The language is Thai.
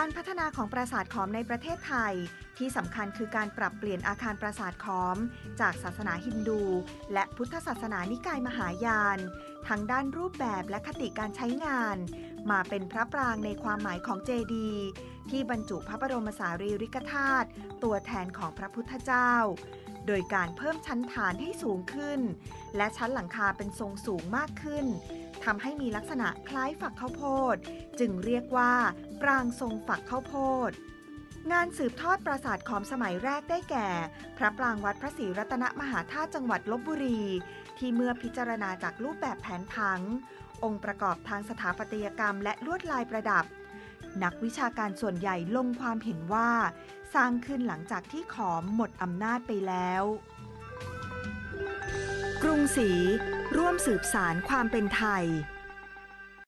การพัฒนาของปราสาทขอมในประเทศไทย ที่สำคัญคือการปรับเปลี่ยนอาคารปราสาทขอม จากศาสนาฮินดู และพุทธศาสนานิกายมหายานทั้งด้านรูปแบบและคติการใช้งาน มาเป็นพระปรางในความหมายของเจดีที่บรรจุพระบรมสารีริกธาตุตัวแทนของพระพุทธเจ้า โดยการเพิ่มชั้นฐานให้สูงขึ้น และชั้นหลังคาเป็นทรงสูงมากขึ้นทำให้มีลักษณะคล้ายฝักข้าวโพด จึงเรียกว่า ปรางทรงฝักข้าวโพด งานสืบทอดปราสาทขอมสมัยแรกได้แก่ พระปรางวัดพระศรีรัตนมหาธาตุจังหวัดลบบุรี ที่เมื่อพิจารณาจากรูปแบบแผนผัง องค์ประกอบทางสถาปัตยกรรมและลวดลายประดับ นักวิชาการส่วนใหญ่ลงความเห็นว่า สร้างขึ้นหลังจากที่ขอมหมดอำนาจไปแล้ว กรุงศรีร่วมสืบสารความเป็นไทย